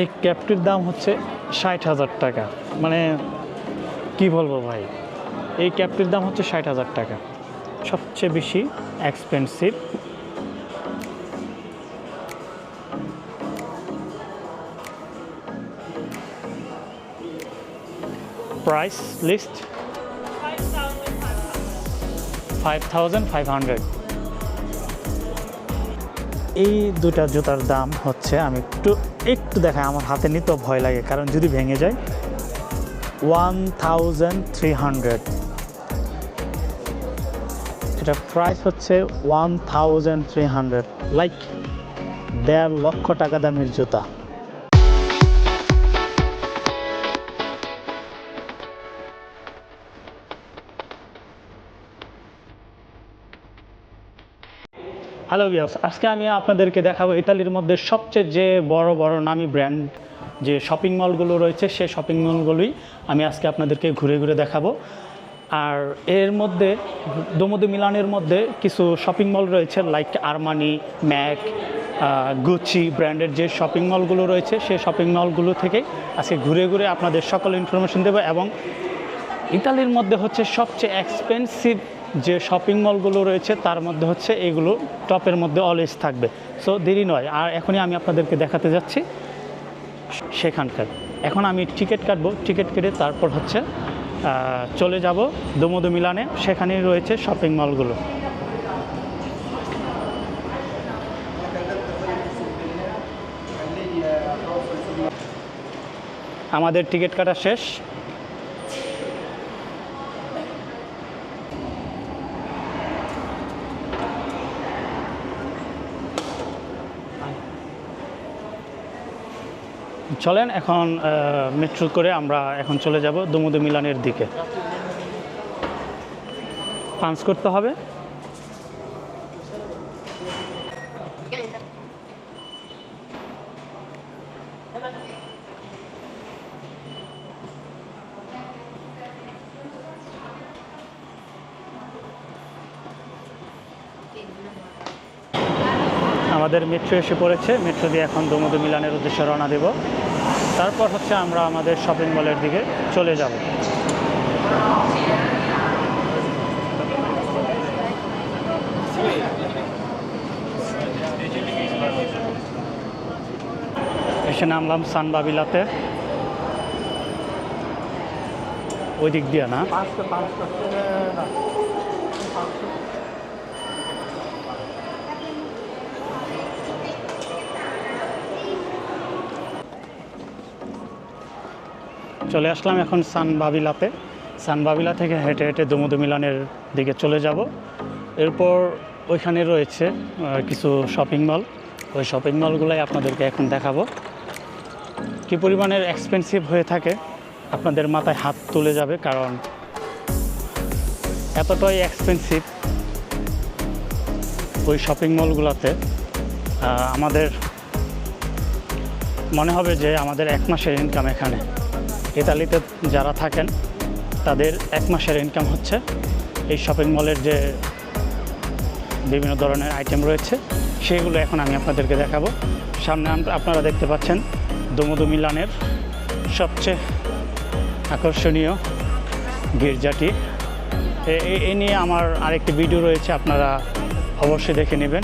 এই ক্যাপটির দাম হচ্ছে ষাট হাজার টাকা। মানে কি বলব ভাই? এই ক্যাপটির দাম হচ্ছে ষাট হাজার টাকা। সবচেয়ে বেশি expensive price list five thousand five hundred এই দুটা জুতার দাম হচ্ছে, আমি একটু একটু দেখায়, আমার হাতে নিতেও ভয় লাগে, কারণ যদি ভেঙে যায় ওয়ান থাউজেন্ড থ্রি হান্ড্রেড এটা প্রাইস হচ্ছে one thousand three hundred like দেড় লক্ষ টাকা দামের জুতা। হ্যালো বিয়াস আজকে আমি আপনাদেরকে দেখাবো ইতালির মধ্যে সবচেয়ে যে বড় বড় নামি ব্র্যান্ড যে শপিং মলগুলো রয়েছে সেই শপিং মলগুলোই আমি আজকে আপনাদেরকে ঘুরে ঘুরে দেখাবো। আর এর মধ্যে, দোমদে মিলানের মধ্যে কিছু শপিং মল রয়েছে লাইক আরমানি ম্যাক গুচি ব্র্যান্ডের যে শপিং মলগুলো রয়েছে সেই শপিং মলগুলো থেকে আজকে ঘুরে ঘুরে আপনাদের সকল ইনফরমেশন দেবো এবং ইতালির মধ্যে হচ্ছে সবচেয়ে এক্সপেন্সিভ যে শপিং মলগুলো রয়েছে, তার মধ্যে হচ্ছে এগুলো টপের মধ্যে অলওয়েজ থাকবে। সো দেরি নয়। আর এখনই আমি আপনাদেরকে দেখাতে যাচ্ছি সেখানকার। এখন আমি টিকিট কাটবো। টিকিট কেটে তারপর হচ্ছে চলে যাব দোমোদো মিলানে। সেখানেই রয়েছে শপিং মলগুলো আমাদের টিকিট কাটা শেষ। চলেন, এখন মেট্রো করে আমরা এখন চলে যাব দমুদু মিলানের দিকে। পাঞ্চ করতে হবে। আমাদের মেট্রো এসে পড়েছে। মেট্রো দিয়ে এখন দমুদু মিলানের উদ্দেশ্যে রওনা দেব। তারপর হচ্ছে আমরা আমাদের শপিং মলের দিকে চলে যাব। এসে নামলাম সানবাবিলাতে ওই দিক দিয়ে না? চলে আসলাম এখন সানবাবিলাতে সানবাবিলা থেকে হেঁটে হেঁটে দমুদু মিলানের দিকে চলে যাব। এরপর ওইখানে রয়েছে কিছু শপিং মল ওই শপিং মলগুলোই আপনাদেরকে এখন দেখাবো। কী পরিমাণের এক্সপেন্সিভ হয়ে থাকে, আপনাদের মাথায় হাত তুলে যাবে কারণ এতটাই এক্সপেন্সিভ ওই শপিং মলগুলোতে আমাদের মনে হবে যে আমাদের এক মাসের ইনকাম এখানে। ইতালিতে যারা থাকেন, তাদের এক মাসের ইনকাম হচ্ছে। এই শপিং মলের যে বিভিন্ন ধরনের আইটেম রয়েছে, সেগুলো এখন আমি আপনাদেরকে দেখাবো। সামনে আপনারা দেখতে পাচ্ছেন দমদু মিলানের সবচেয়ে আকর্ষণীয় গির্জাটি। এ- নিয়ে আমার আরেকটি ভিডিও রয়েছে, আপনারা অবশ্যই দেখে নেবেন।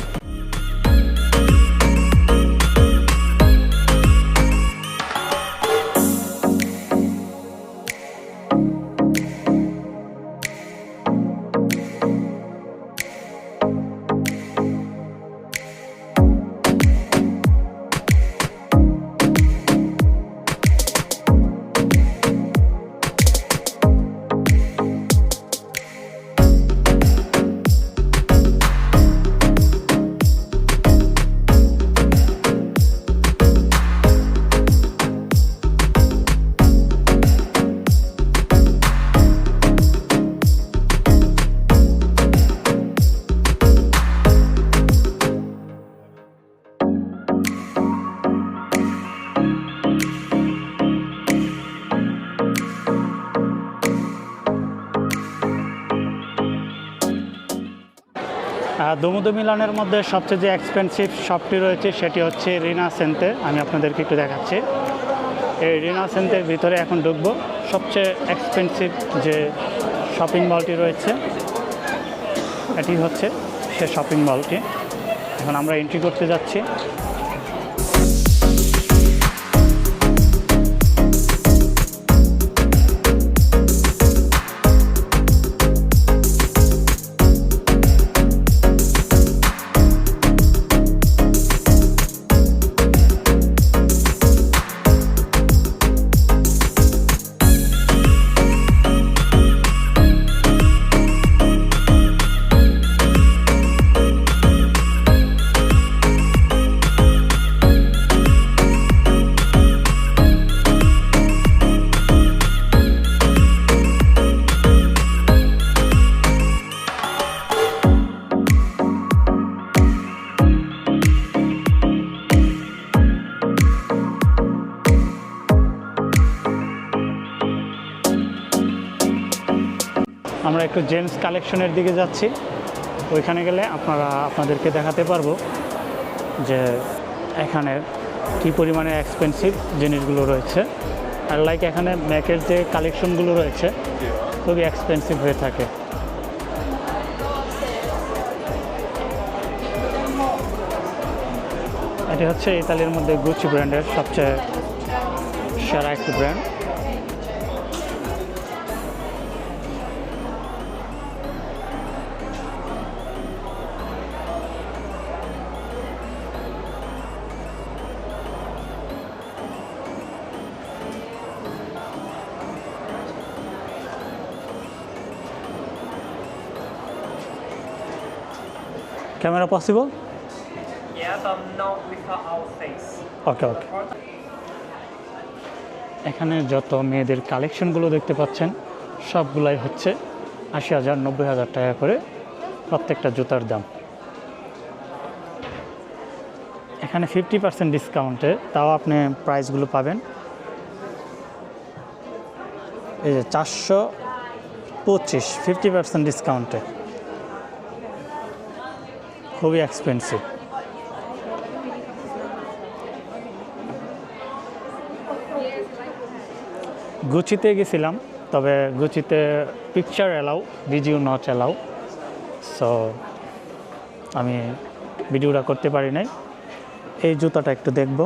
দমুদু মিলানের মধ্যে সবচেয়ে যে এক্সপেন্সিভ শপটি রয়েছে সেটি হচ্ছে রিনা সেন্তে আমি আপনাদেরকে একটু দেখাচ্ছি। এই রিনা সেন্তের ভিতরে এখন ঢুকবো। সবচেয়ে এক্সপেন্সিভ যে শপিং মলটি রয়েছে, এটি হচ্ছে সে শপিং মলটি এখন আমরা এন্ট্রি করতে যাচ্ছি। একটু জেন্টস কালেকশনের দিকে যাচ্ছি। ওইখানে গেলে আপনারা আপনাদেরকে দেখাতে পারব যে এখানের কী পরিমাণে এক্সপেন্সিভ জিনিসগুলো রয়েছে। আর লাইক এখানে ম্যাকের যে কালেকশনগুলো রয়েছে, খুবই এক্সপেন্সিভ হয়ে থাকে। এটি হচ্ছে ইতালির মধ্যে গুচি ব্র্যান্ডের সবচেয়ে সেরা একটি brand camera possible Yeah, but not without our face. Okay okay এখানে যত মেয়েদের কালেকশনগুলো দেখতে পাচ্ছেন সবগুলাই হচ্ছে আশি হাজার নব্বই হাজার টাকা করে প্রত্যেকটা জুতার দাম। এখানে ফিফটি পার্সেন্ট ডিসকাউন্টে তাও আপনি প্রাইসগুলো পাবেন। এই যে চারশো পঁচিশ ফিফটি পার্সেন্ট ডিসকাউন্টে খুবই এক্সপেন্সিভ গুচিতে গেছিলাম, তবে গুচিতে picture allow video not allow so আমি ভিডিওটা করতে পারি নাই। এই জুতাটা একটু দেখব।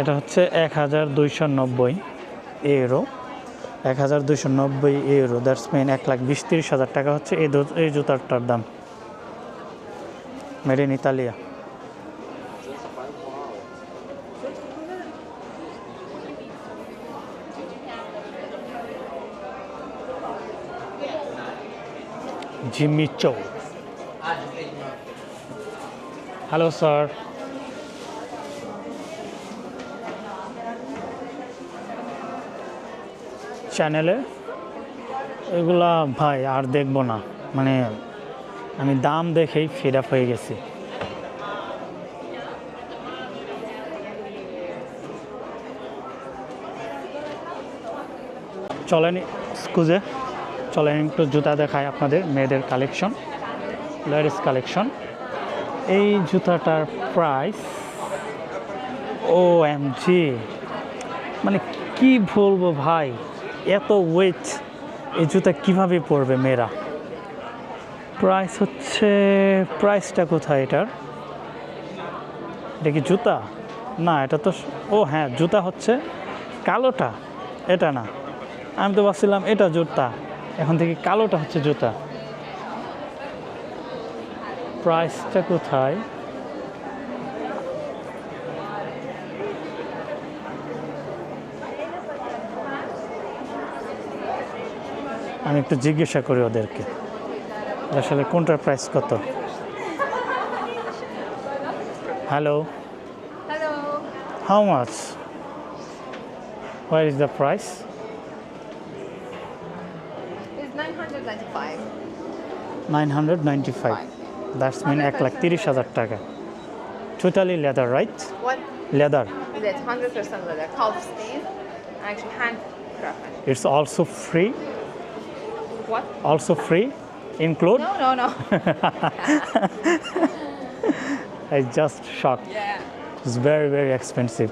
এটা হচ্ছে এক হাজার দুইশো নব্বই ইউরো এক হাজার দুশো নব্বই ইউরো। দ্যাটস মিন এক লাখ বিশ তিরিশ হাজার টাকা হচ্ছে এই এই জুতাটার দাম। Made in Italia Jimmy Choo hello sir. চ্যানেলে এগুলা ভাই আর দেখব না। মানে আমি দাম দেখেই ফিড আপ হয়ে গেছি। চলেন স্কুজে, চলেন একটু জুতা দেখায় আপনাদের মেয়েদের কালেকশন লেডিস কালেকশন এই জুতাটার প্রাইস ও এম জি মানে কি বলব ভাই? এত ওয়েট এই জুতা কীভাবে পরবে মেয়েরা? প্রাইস হচ্ছে প্রাইসটা কোথায় এটার? এটা কি জুতা? না, এটা তো ও হ্যাঁ জুতা হচ্ছে কালোটা, এটা না। আমি তো ভাবছিলাম এটা জুতা, এখন থেকে কালোটা হচ্ছে জুতা। প্রাইসটা কোথায়? আমি একটু জিজ্ঞাসা করি ওদেরকে আসলে কোনটার প্রাইস কত? Hello how much where is the price nine hundred ninety five that's mean এক লাখ তিরিশ হাজার টাকা totally leather right leather is it? 100% What? Also free? Include? No, no, no. I just shocked. Yeah. It's very, very expensive.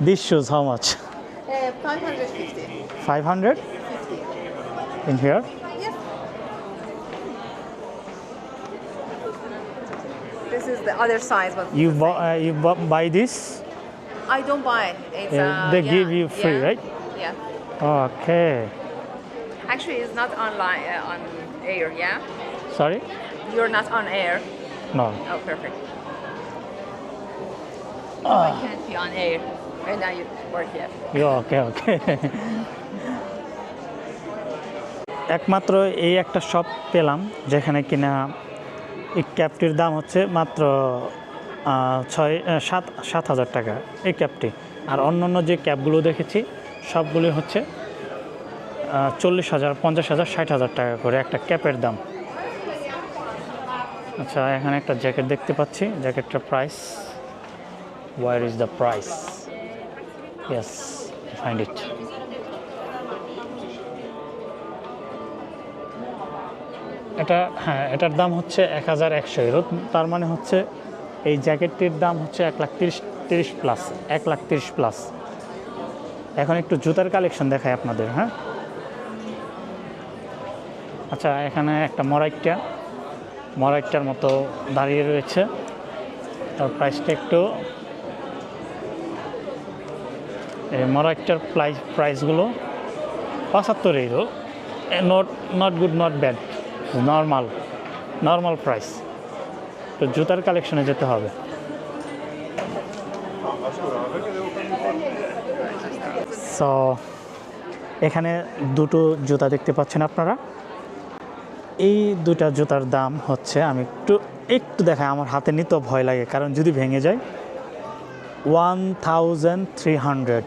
These shoes, how much? Uh, 550. 500? 50. In here? Yes. This is the other size. But you, bu uh, you bu buy this? I don't buy. It's, yeah, uh, they yeah, give you free, yeah. right? Yeah. Okay. Actually, it's not online uh, on air. Yeah. Sorry? You're not on air. No. Oh, perfect. Ah. I can't be on air. Right now you work here. Yeah, okay, okay. একমাত্র এই একটা shop পেলাম যেখানে কিনা এই ক্যাপটির দাম হচ্ছে মাত্র ছয় সাত সাত হাজার টাকা এই ক্যাপটি আর অন্য অন্য যে ক্যাপগুলো দেখেছি সবগুলি হচ্ছে চল্লিশ হাজার পঞ্চাশ হাজার ষাট হাজার টাকা করে একটা ক্যাপের দাম। আচ্ছা এখানে একটা জ্যাকেট দেখতে পাচ্ছি। জ্যাকেটটার price where is the price Yes, find it এটা হ্যাঁ এটার দাম হচ্ছে এক হাজার একশো ইউরো। তার মানে হচ্ছে এই জ্যাকেটটির দাম হচ্ছে এক লাখ তিরিশ তিরিশ প্লাস এক লাখ তিরিশ প্লাস এখন একটু জুতার কালেকশন দেখায় আপনাদের হ্যাঁ? আচ্ছা এখানে একটা মরাইকটা মরাইকটার মতো দাঁড়িয়ে রয়েছে। তার প্রাইসটা একটু এই মরাইকটার প্রাইস প্রাইসগুলো পঁচাত্তর euro not not good not bad normal normal price তো জুতার কালেকশনে যেতে হবে। সো এখানে দুটো জুতা দেখতে পাচ্ছেন আপনারা। এই দুটা জুতার দাম হচ্ছে, আমি একটু একটু দেখাই, আমার হাতে নিতেও ভয় লাগে, কারণ যদি ভেঙে যায় ওয়ান থাউজেন্ড থ্রি হান্ড্রেড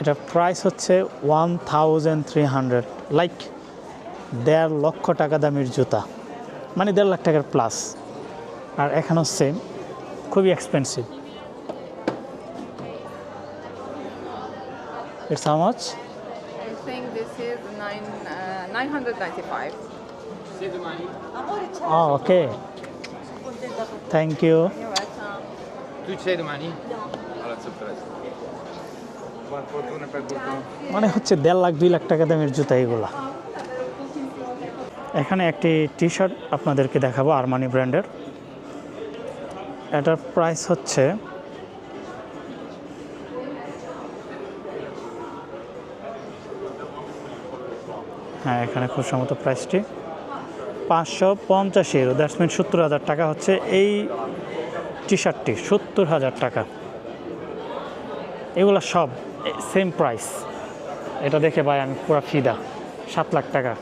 এটা প্রাইস হচ্ছে one thousand three hundred like দেড় লক্ষ টাকা দামের জুতা মানে দেড় লাখ টাকার প্লাস আর এখানেও সেম খুবই expensive it's how I think this is nine uh, 995. Okay thank you You're welcome. Tu c'hai domani? Allora, sorpresa. Buona fortuna per. মানে হচ্ছে দেড় লাখ দুই লাখ টাকা দামের জুতা এগুলা এখানে একটি টি শার্ট আপনাদেরকে দেখাবো আরমানি ব্র্যান্ডের এটার প্রাইস হচ্ছে হ্যাঁ এখানে খুব সম্ভবত প্রাইসটি পাঁচশো পঞ্চাশ ইউরো সত্তর হাজার টাকা হচ্ছে এই টি শার্টটি সত্তর হাজার টাকা। এগুলো সব সেম প্রাইস এটা দেখে ভাই আমি পুরো ফিদা। সাত লাখ টাকা।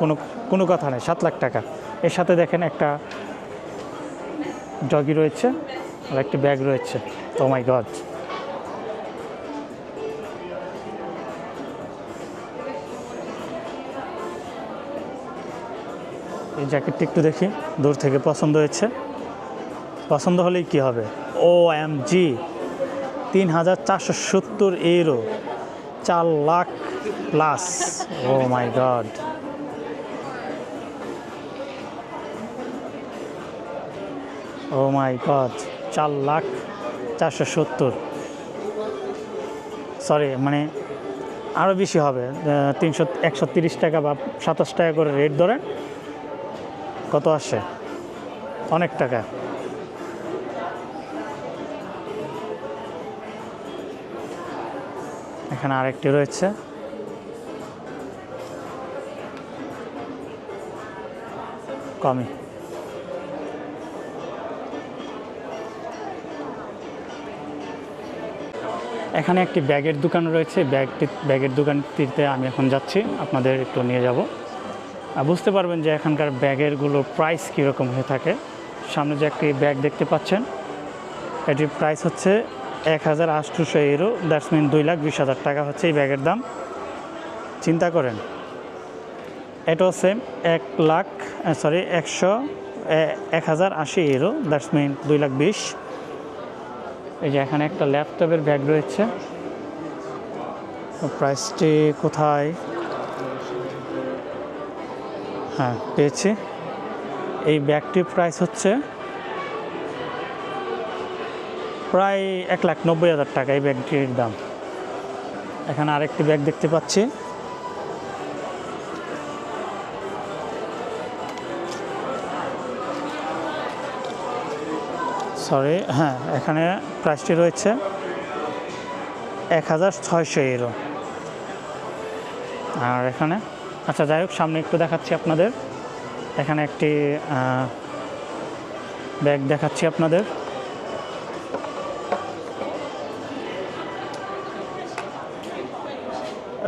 কোনো কোনো কথা নেই, সাত লাখ টাকা। এর সাথে দেখেন একটা জগি রয়েছে আর একটি ব্যাগ রয়েছে। ও মাই গড এই জ্যাকেটটি একটু দেখি। দূর থেকে পছন্দ হয়েছে। পছন্দ হলেই কি হবে? ও এম জি তিন হাজার চারশো সত্তর ইউরো চার lakh plus oh my god oh my god চার লাখ চারশো সত্তর। সরি মানে আরও বেশি হবে তিনশো একশো তিরিশ টাকা বা সাতাশ টাকা করে রেট ধরেন। কত আসে? অনেক টাকা। এখানে আরেকটি রয়েছে। কমই। এখানে একটি ব্যাগের দোকান রয়েছে। ব্যাগটি ব্যাগের দোকানটিতে আমি এখন যাচ্ছি। আপনাদের একটু নিয়ে যাব। বুঝতে পারবেন যে এখানকার ব্যাগেরগুলোর প্রাইস কীরকম হয়ে থাকে। সামনে যে একটি ব্যাগ দেখতে পাচ্ছেন, এটির প্রাইস হচ্ছে এক হাজার আটশোশো ইউরো দ্যাটস দুই লাখ বিশ হাজার টাকা হচ্ছে এই ব্যাগের দাম। চিন্তা করেন, এটাও সেম এক লাখ সরি একশো এক হাজার আশি ইউরো দ্যাটস দুই লাখ বিশ। এই যে এখানে একটা ল্যাপটপের ব্যাগ রয়েছে। প্রাইসটি কোথায়? হ্যাঁ পেয়েছি। এই ব্যাগটির প্রাইস হচ্ছে প্রায় এক লাখ নব্বই হাজার টাকা এই ব্যাগটির দাম। এখানে আরেকটি ব্যাগ দেখতে পাচ্ছি। সরি হ্যাঁ এখানে প্রাইসটি রয়েছে এক হাজার ছয়শো ইউরো আর এখানে আচ্ছা যাই হোক, সামনে একটু দেখাচ্ছি আপনাদের। এখানে একটি ব্যাগ দেখাচ্ছি আপনাদের।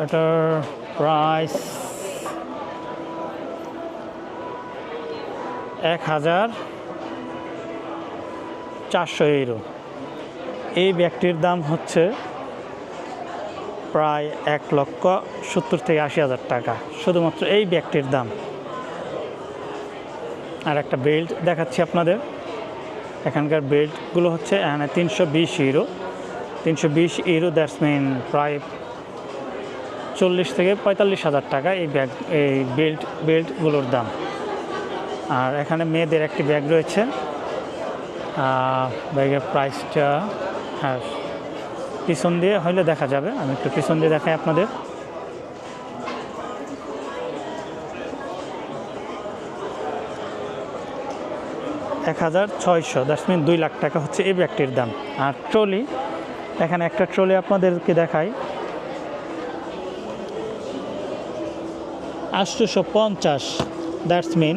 এটার প্রাইস এক হাজার চারশো ইউরো। এই ব্যাগটির দাম হচ্ছে প্রায় এক লক্ষ সত্তর থেকে আশি হাজার টাকা। শুধুমাত্র এই ব্যাগটির দাম। আর একটা বেল্ট দেখাচ্ছি আপনাদের। এখানকার বেল্টগুলো হচ্ছে, এখানে তিনশো বিশ ইউরো তিনশো বিশ ইউরো দ্যাটস মিন প্রায় চল্লিশ থেকে পঁয়তাল্লিশ হাজার টাকা এই ব্যাগ, এই বেল্ট, বেল্টগুলোর দাম। আর এখানে মেয়েদের একটি ব্যাগ রয়েছে। ব্যাগের প্রাইসটা হ্যাঁ পিছন দিয়ে হলে দেখা যাবে। আমি একটু পিছন দিয়ে দেখাই আপনাদের। এক হাজার ছয়শো। দ্যাটস মিন দুই লাখ টাকা হচ্ছে এই ব্যাগটির দাম। আর ট্রলি, এখানে একটা ট্রলি আপনাদেরকে দেখাই। আটশোশো পঞ্চাশ দ্যাটস মিন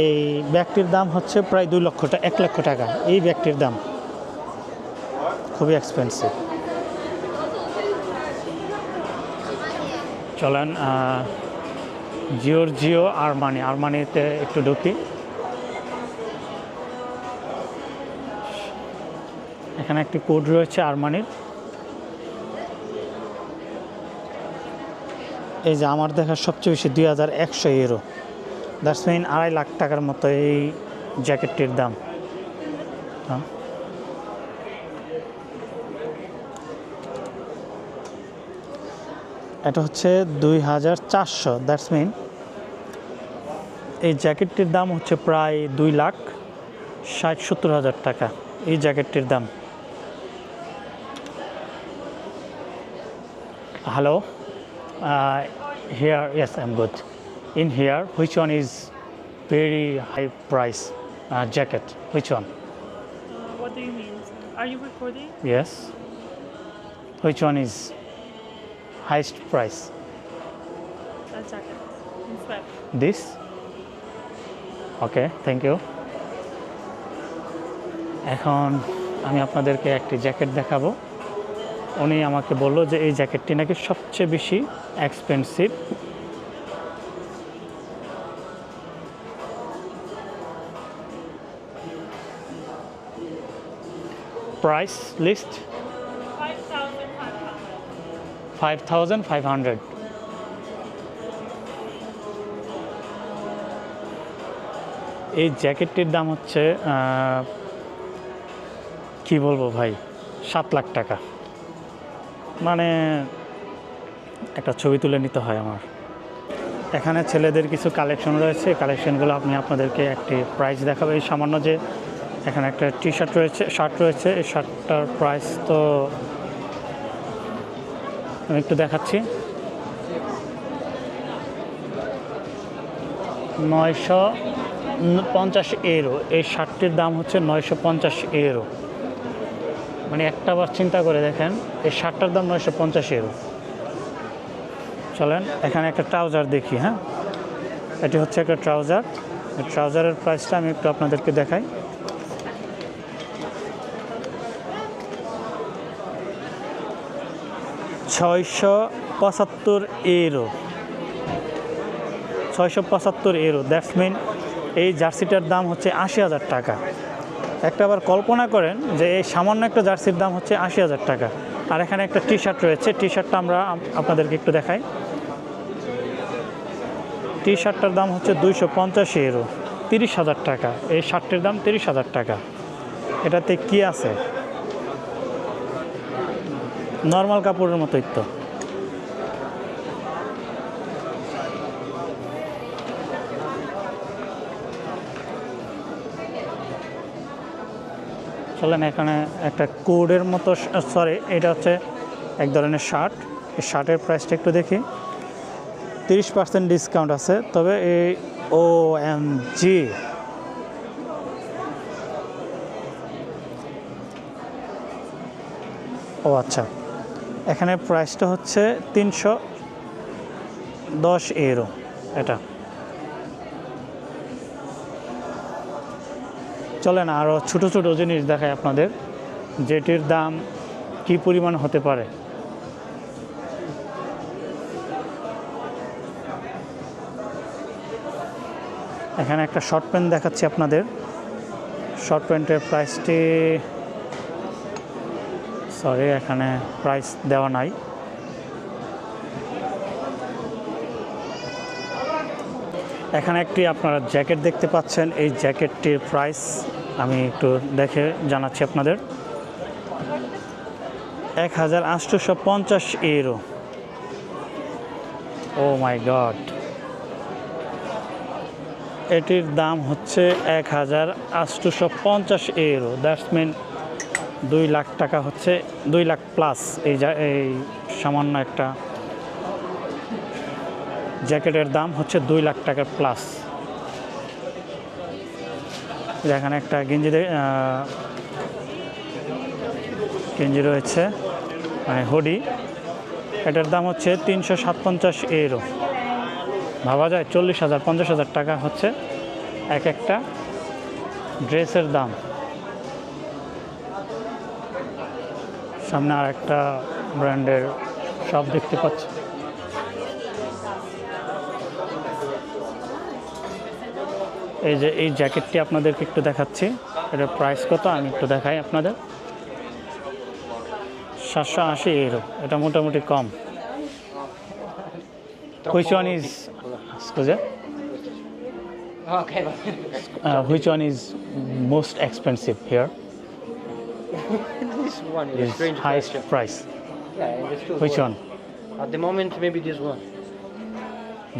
এই ব্যাগটির দাম হচ্ছে প্রায় দুই লক্ষ টাকা এক লক্ষ টাকা। এই ব্যাগটির দাম। খুবই এক্সপেন্সিভ চলেন জিওর জিও আরমানি আরমানিতে একটু ঢুকি। এখানে একটি কোড রয়েছে আরমানির। এই যে আমার দেখা সবচেয়ে বেশি দুই হাজার একশো ইউরো। দ্যাটস মিন আড়াই লাখ টাকার মতো এই জ্যাকেটটির দাম। হ্যাঁ। এটা হচ্ছে দুই হাজার চারশো। দ্যাটস মিন এই জ্যাকেটটির দাম হচ্ছে প্রায় দুই লাখ ষাট সত্তর হাজার টাকা। এই জ্যাকেটটির দাম। Hello here yes I am good in here which one is very high price jacket which one Uh, what do you mean? Are you recording? Yes which one is highest price A jacket. In sweat. This okay thank you এখন আমি আপনাদেরকে একটি jacket দেখাবো। উনি আমাকে বলল যে এই জ্যাকেটটি নাকি সবচেয়ে বেশি expensive price list five thousand five hundred এই জ্যাকেটটির দাম হচ্ছে কি বলব ভাই, সাত লাখ টাকা। মানে একটা ছবি তুলে নিতে হয় আমার। এখানে ছেলেদের কিছু কালেকশন রয়েছে। কালেকশনগুলো আপনি আপনাদেরকে একটি প্রাইস দেখাবো। এই সামান্য যে এখানে একটা টি শার্ট রয়েছে শার্ট রয়েছে। এই শার্টটার প্রাইস তো আমি একটু দেখাচ্ছি। নয়শো পঞ্চাশ এরো এই শার্টটির দাম হচ্ছে নয়শো পঞ্চাশ এরো মানে একটা বার চিন্তা করে দেখেন, এই শার্টটার দাম নয়শো পঞ্চাশ এরো চলেন, এখানে একটা ট্রাউজার দেখি হ্যাঁ? এটি হচ্ছে একটা ট্রাউজার। ট্রাউজারের প্রাইসটা আমি একটু আপনাদেরকে দেখাই। ছয়শো পঁচাত্তর এরো ছয়শো পঁচাত্তর এরো দ্যাটস মিন এই জার্সিটার দাম হচ্ছে আশি হাজার টাকা। একটা আবার কল্পনা করেন যে এই সামান্য একটা জার্সির দাম হচ্ছে আশি হাজার টাকা। আর এখানে একটা টি শার্ট রয়েছে টি শার্টটা আমরা আপনাদেরকে একটু দেখাই। টি শার্টটার দাম হচ্ছে দুইশো পঞ্চাশ ইউরো, তিরিশ হাজার টাকা। এই শার্টটির দাম তিরিশ হাজার টাকা। এটাতে কি আছে? নর্মাল কাপড়ের মতোই তো। চলেন এখানে একটা কোডের মতো সরি এটা হচ্ছে এক ধরনের শার্ট। এই শার্টের প্রাইসটা একটু দেখি। তিরিশ পার্সেন্ট ডিসকাউন্ট আছে। তবে এই ও এম জি ও আচ্ছা। এখানে প্রাইসটা হচ্ছে তিনশো দশ এরো এটা। চলেন আরও ছোটো ছোটো জিনিস দেখায় আপনাদের, যেটির দাম কি পরিমাণ হতে পারে। এখানে একটা শর্ট প্যান্ট দেখাচ্ছি আপনাদের। শর্ট প্যান্টের প্রাইসটি সরি এখানে প্রাইস দেওয়া নাই। এখানে একটি আপনারা জ্যাকেট দেখতে পাচ্ছেন। এই জ্যাকেটটির প্রাইস আমি একটু দেখে জানাচ্ছি আপনাদের। এক হাজার আটশোশো পঞ্চাশ ইউরো। O my god. এটির দাম হচ্ছে এক হাজার আটশোশো পঞ্চাশ ইউরো। দ্যাটস মিন দুই লাখ টাকা হচ্ছে, দুই লাখ প্লাস এই এই সামান্য একটা জ্যাকেটের দাম হচ্ছে দুই লাখ টাকার প্লাস। এখানে একটা গেঞ্জি গেঞ্জি রয়েছে মানে হুডি। এটার দাম হচ্ছে তিনশো সাতপঞ্চাশ এরো ভাবা যায় চল্লিশ হাজার, পঞ্চাশ হাজার টাকা হচ্ছে এক একটা ড্রেসের দাম। সামনে আর একটা ব্র্যান্ডের সব দেখতে পাচ্ছি। এই যে এই জ্যাকেটটি আপনাদেরকে একটু দেখাচ্ছি। এটা প্রাইস কত? আমি একটু দেখাই আপনাদের। সাতশো আশি ইউরো এটা মোটামুটি কম। Which one is স্কুজে which one is most expensive here highest price which one At the moment, maybe this one.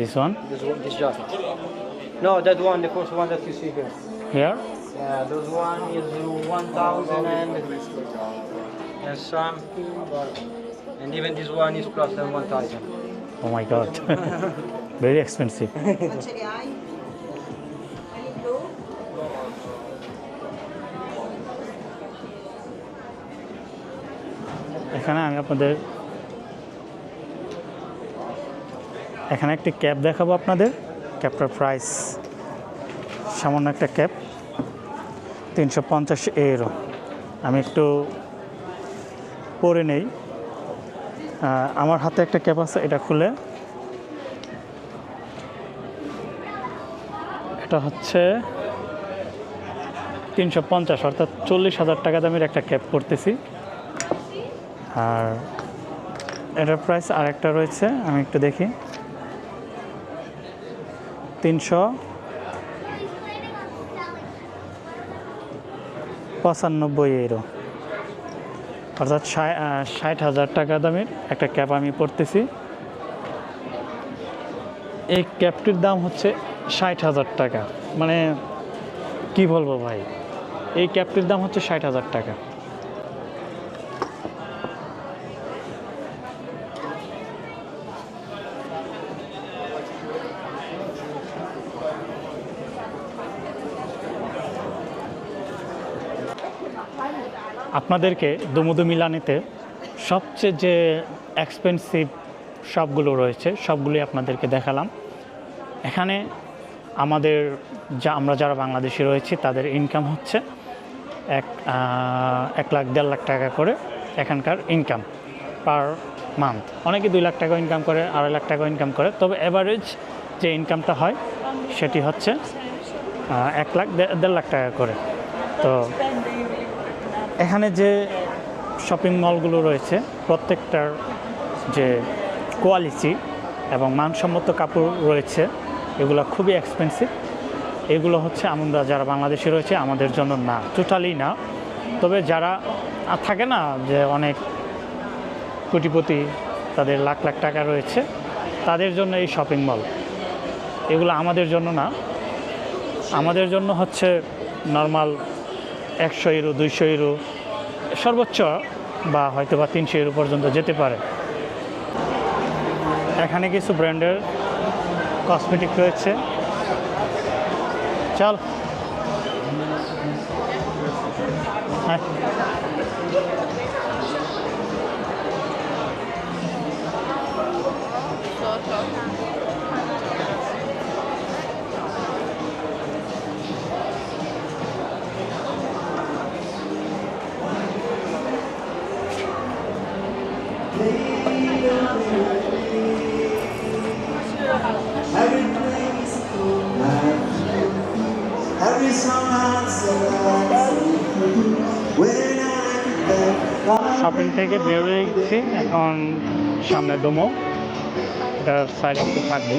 This one? This one, this job. No, that one, the first one that you see here. here Yeah, those one is one thousand and and something, but and even this one is plus than one thousand. oh my god very expensive এখানে আমি আপনাদের এখানে একটি cap দেখাবো আপনাদের ক্যাপটার price সামান্য একটা cap, তিনশো পঞ্চাশ এরো আমি একটু পরে নেই। আমার হাতে একটা ক্যাপ আছে, এটা খুলে। এটা হচ্ছে তিনশো পঞ্চাশ, অর্থাৎ চল্লিশ হাজার টাকা দামের একটা ক্যাপ করতেছি আর এটার প্রাইস আরেকটা রয়েছে, আমি একটু দেখি। তিনশো। পঁচানব্বই এরো অর্থাৎ ষাট হাজার টাকা দামের একটা ক্যাপ আমি পরতেছি। এই ক্যাপটির দাম হচ্ছে ষাট হাজার টাকা। মানে কি বলব ভাই? এই ক্যাপটির দাম হচ্ছে ষাট হাজার টাকা। আপনাদেরকে দুমুদু মিলানিতে সবচেয়ে যে এক্সপেন্সিভ সবগুলো রয়েছে, সবগুলোই আপনাদেরকে দেখালাম। এখানে আমাদের যা, আমরা যারা বাংলাদেশি রয়েছি, তাদের ইনকাম হচ্ছে এক এক লাখ দেড় লাখ টাকা করে এখানকার ইনকাম পার মান্থ অনেকে দুই লাখ টাকা ইনকাম করে, আড়াই লাখ টাকা ইনকাম করে। তবে অ্যাভারেজ যে ইনকামটা হয়, সেটি হচ্ছে এক লাখ দেড় লাখ টাকা করে। তো এখানে যে শপিং মলগুলো রয়েছে, প্রত্যেকটার যে কোয়ালিটি এবং মানসম্মত কাপড় রয়েছে, এগুলো খুবই এক্সপেন্সিভ এগুলো হচ্ছে আমরা যারা বাংলাদেশে রয়েছে, আমাদের জন্য না টোটালি না। তবে যারা থাকে না যে অনেক কোটিপতি, তাদের লাখ লাখ টাকা রয়েছে, তাদের জন্য এই শপিং মল এগুলো আমাদের জন্য না। আমাদের জন্য হচ্ছে নর্মাল একশো ইউরো দুইশো ইউরো সর্বোচ্চ বা হয়তো বা তিনশো ইউরো পর্যন্ত যেতে পারে। এখানে কিছু ব্র্যান্ডের কসমেটিক রয়েছে। চল। হ্যাঁ. শপিং থেকে বেরোয় গেছি। এখন সামনে দমো। এটা সাইড একটু থাকবে